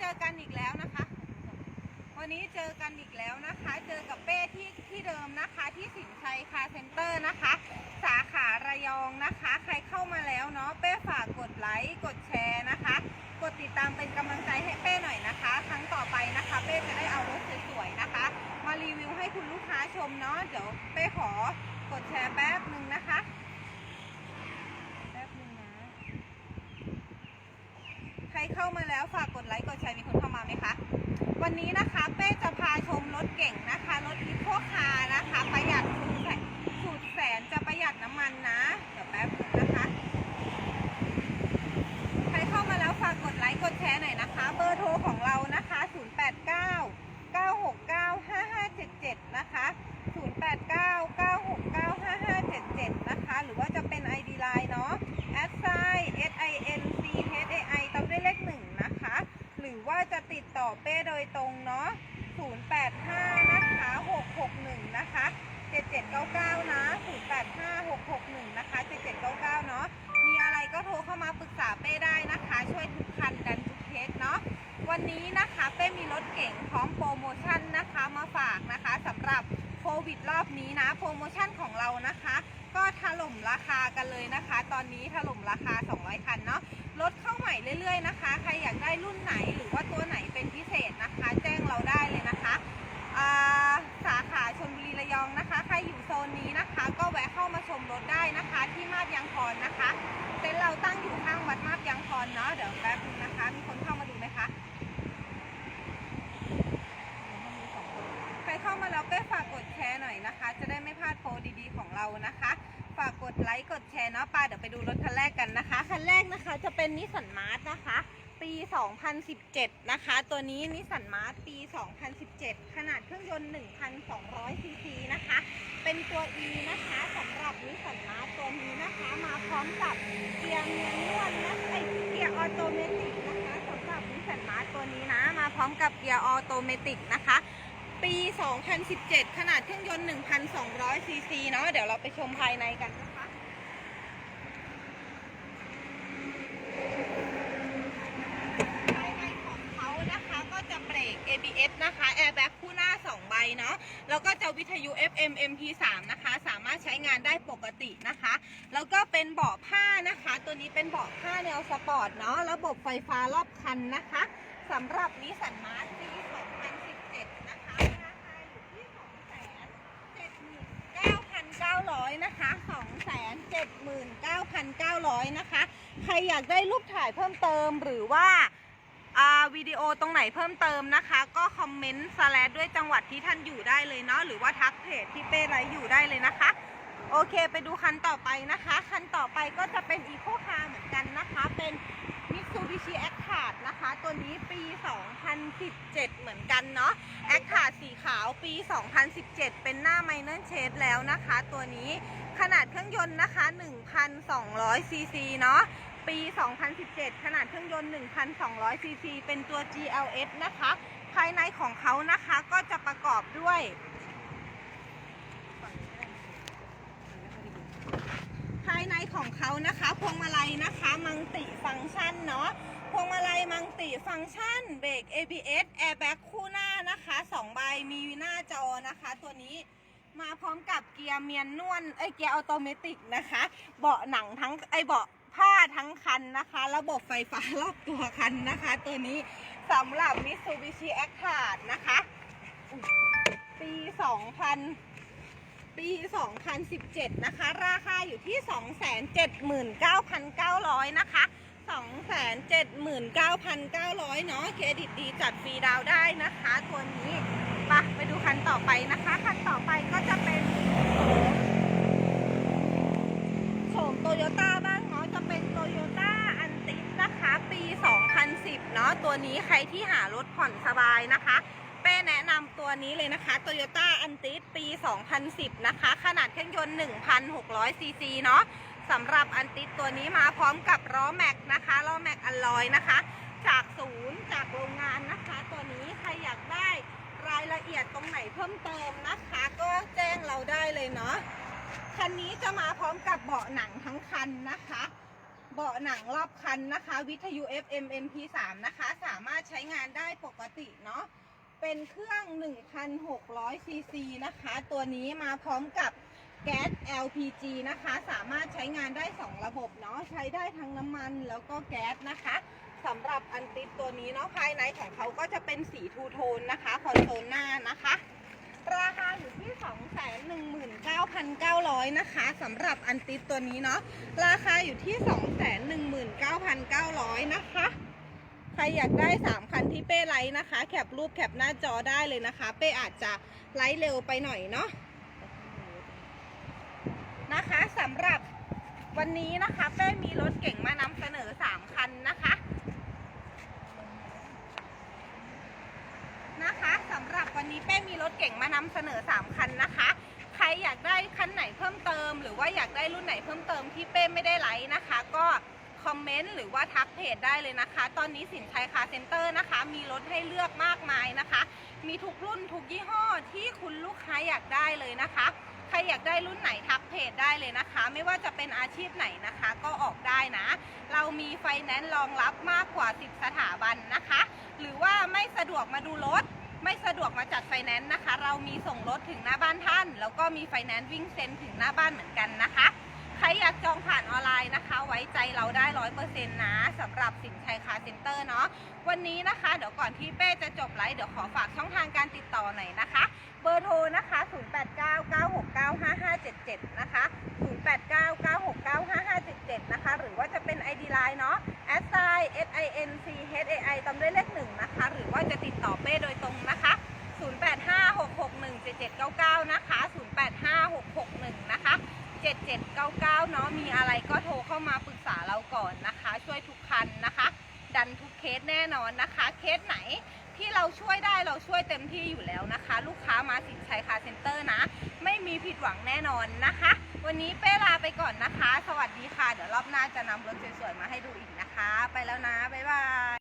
เจอกันอีกแล้วนะคะ วันนี้เจอกันอีกแล้วนะคะ เจอกับเป้ที่ที่เดิมนะคะ ที่สินชัยคาร์เซ็นเตอร์นะคะ สาขาระยองนะคะ ใครเข้ามาแล้วเนาะเป้ฝากกดไลค์กดแชร์นะคะ กดติดตามเป็นกำลังใจให้เป้หน่อยนะคะ ครั้งต่อไปนะคะ เป้จะได้เอารถสวยๆนะคะ มารีวิวให้คุณลูกค้าชมเนาะเดี๋ยวเป้ขอกดแชร์แป๊บหนึ่งนะคะ แป๊บหนึ่งนะ ใค รเข้ามาแล้วฝากกดไลค์กดแชร์มีคนเข้ามาไหมคะ วันนี้นะคะเป้จะพาชมรถเก่งนะคะรถอีโคคาร์นะคะ ประหยัดสุดแสนสุดแสนจะประหยัดน้ำมันนะ เดี๋ยวแป๊บนึงนะคะ ใครเข้ามาแล้วฝากกดไลค์กดแชร์หน่อยนะคะ เบอร์โทรของเรานะคะ 089 969 5577 นะคะ 089 969 5577 นะคะ หรือว่าจะเป็น ID Line เนาะ s i s i n c h a i ตามด้วยเลขหนึ่งนะคะ หรือว่าจะติดต่อเป้โด ยตรงเนาะ085 นะคะ 661 นะคะ 7799 นะ 085 661 นะคะ 7799 เนาะมีอะไรก็โทรเข้ามาปรึกษาเป้ได้นะคะ ช่วยทุกคันกันทุกเคสเนาะวันนี้นะคะเป้มีรถเก่งพร้อมโปรโมชั่นนะคะมาฝากนะคะสำหรับโควิดรอบนี้นะ โปรโมชั่นของเรานะคะ ก็ถล่มราคากันเลยนะคะ ตอนนี้ถล่มราคา 200 คันเนาะรถเข้าใหม่เรื่อยๆนะคะ ใครอยาก เนาะเดี๋ยวแป๊บนึงนะคะ มีคนเข้ามาดูไหมคะใครเข้ามาแล้วเป้ฝากกดแชร์หน่อยนะคะ จะได้ไม่พลาดโปรดีๆของเรานะคะ ฝากกดไลค์กดแชร์เนาะป้าเดี๋ยวไปดูรถคันแรกกันนะคะ คันแรกนะคะจะเป็นนิสสันมาร์ทนะคะ ปี 2017 นะคะ ตัวนี้นิสสันมาร์ทปี 2017 ขนาดเครื่องยนต์ 1,200ซีซีนะคะ เป็นตัว E นะคะสำหรับนิสสันมาร์ทตัวนี้นะคะ มาพร้อมกับเกียร์เมียนวลนะไอ ยร์ออโตเมติกนะคะสำหรับนิสสันมาร์ทตัวนี้นะ มาพร้อมกับเกียร์ออโตเมติกนะคะ ปี 2017 ขนาดเครื่องยนต์ 1,200 ซีซีเนาะเดี๋ยวเราไปชมภายในกันนะคะภายในของเขานะคะก็จะเบรก ABS นะคะ Airbag คู่หน้า 2 ใบเนาะแล้วก็จะวิทยุ FM MP3 นะคะามารถใช้งานได้ปกตินะคะ แล้วก็เป็นเบาะผ้านะคะ ตัวนี้เป็นเบาะผ้าแนวสปอร์ตเนาะ ระบบไฟฟ้ารอบคันนะคะสำหรับนิสสันมาร์ทปี2017 นะคะ ราคาอยู่ที่ 279,900 นะคะ 279,900 นะคะ ใครอยากได้รูปถ่ายเพิ่มเติมหรือว่า วิดีโอตรงไหนเพิ่มเติมนะคะ ก็คอมเมนต์สแลดด้วยจังหวัดที่ท่านอยู่ได้เลยเนาะหรือว่าทักเพจที่เป้ไลฟ์อยู่ได้เลยนะคะ โอเคไปดูคันต่อไปนะคะ คันต่อไปก็จะเป็นอีโคคาร์เหมือนกันนะคะ เป็น Mitsubishi a c t a r นะคะ ตัวนี้ปี 2017 เหมือนกันเนาะ a c t a r สีขาวปี 2017 เป็นหน้า Minor Shade แล้วนะคะ ตัวนี้ขนาดเครื่องยนต์นะคะ1,200ซีซีเนาะ ปี 2017 ขนาดเครื่องยนต์ 1,200 ซีซี เป็นตัว GLS นะคะ ภายในของเขานะคะก็จะประกอบด้วย ภายในของเขานะคะพวงมาลัยนะคะมังติฟังก์ชันเนาะพวงมาลัยมังติฟังก์ชันเบรก ABS airbag คู่หน้านะคะ2ใบมีหน้าจอนะคะ ตัวนี้มาพร้อมกับเกียร์เมียนนวลเอ้ยเกียร์ออโตเมติกนะคะ เบาะหนังทั้งไอเบาะ ผ้าทั้งคันนะคะ ระบบไฟฟ้ารอบตัวคันนะคะ ตัวนี้สำหรับ Mitsubishi a c t a r นะคะ ปี 2000 ปี 2017 นะคะ ราคาอยู่ที่ 279,900 นะคะ 279,900 เนาะเครดิตดีจัดฟรีดาวได้นะคะ ตัวนี้ไปไปดูคันต่อไปนะคะ คันต่อไปก็จะเป็นโฉมโตโยต้า รี2010 เนาะตัวนี้ใครที่หารถผ่อนสบายนะคะ เป้แนะนำตัวนี้เลยนะคะ Toyota a n t i s ปี 2010 นะคะ ขนาดเครื่องยนต์ 1,600 ซีซีเนาะสำหรับอันติสตัวนี้มาพร้อมกับล้อแม็กนะคะล้อแม็กอลลอยนะคะ จากศูนย์จากโรงงานนะคะ ตัวนี้ใครอยากได้รายละเอียดตรงไหนเพิ่มเติมนะคะ ก็แจ้งเราได้เลยเนาะคันนี้จะมาพร้อมกับเบาะหนังทั้งคันนะคะ เบาะหนังรอบคันนะคะ วิทยุ FM MP3 นะคะ สามารถใช้งานได้ปกติเนาะเป็นเครื่อง 1,600 ซีซีนะคะ ตัวนี้มาพร้อมกับแก๊ส LPG นะคะ สามารถใช้งานได้ 2 ระบบเนาะใช้ได้ทั้งน้ำมันแล้วก็แก๊สนะคะสำหรับอันติดตัวนี้เนาะภายในของเขาก็จะเป็นสีทูโทนนะคะคอนโซลหน้านะคะ ราคาอยู่ที่ 219,900 นะคะสำหรับอันติดตัวนี้เนาะราคาอยู่ที่ 219,900 นะคะ ใครอยากได้ 3 คันที่เป้ไลท์นะคะ แคปรูปแคปหน้าจอได้เลยนะคะ เป้อาจจะไลท์เร็วไปหน่อยเนาะนะคะสำหรับวันนี้นะคะ เป้มีรถเก่งมานำเสนอ 3 คันนะคะนะคะสำหรับวันนี้เป้มี รถเก่งมานำเสนอ 3 คันนะคะ ใครอยากได้คันไหนเพิ่มเติม หรือว่าอยากได้รุ่นไหนเพิ่มเติมที่เป้ไม่ได้ไลค์นะคะ ก็คอมเมนต์หรือว่าทักเพจได้เลยนะคะ ตอนนี้สินชัยคาเซ็นเตอร์นะคะ มีรถให้เลือกมากมายนะคะ มีทุกรุ่นทุกยี่ห้อที่คุณลูกค้าอยากได้เลยนะคะ ใครอยากได้รุ่นไหนทักเพจได้เลยนะคะ ไม่ว่าจะเป็นอาชีพไหนนะคะ ก็ออกได้นะ เรามีไฟแนนซ์รองรับมากกว่า 10 สถาบันนะคะ หรือว่าไม่สะดวกมาดูรถ ไม่สะดวกมาจัดไฟแนนซ์นะคะ เรามีส่งรถถึงหน้าบ้านท่าน แล้วก็มีไฟแนนซ์วิ่งเซ็นถึงหน้าบ้านเหมือนกันนะคะ ใครอยากจองผ่านออนไลน์นะคะ ไว้ใจเราได้ร้อยเปอร์เซ็นต์นะสำหรับสินชัยคาเซ็นเตอร์เนาะวันนี้นะคะ เดี๋ยวก่อนที่เป้จะจบไลฟ์เดี๋ยวขอฝากช่องทางการติดต่อหน่อยนะคะ เบอร์โทรนะคะ 0899695577 นะคะ 0899695577 นะคะ หรือว่าจะเป็น ID Line เนาะ s i s i n c h a i ตามด้วยเลขหนึ่งนะคะ หรือว่าจะติดต่อเป้โดยตรงนะคะ 0856617799 นะคะ 085661 นะคะ 7799 เนาะ มีอะไรก็โทรเข้ามาปรึกษาเราก่อนนะคะ ช่วยทุกคันนะคะ ดันทุกเคส แน่นอนนะคะ เคสไหนที่เราช่วยได้เราช่วยเต็มที่อยู่แล้วนะคะ ลูกค้ามาสินชัยคาเซ็นเตอร์นะ ไม่มีผิดหวังแน่นอนนะคะ วันนี้เป้ลาไปก่อนนะคะ สวัสดีค่ะ เดี๋ยวรอบหน้าจะนำรถสวยๆมาให้ดูอีกนะคะ ไปแล้วนะ บ๊ายบาย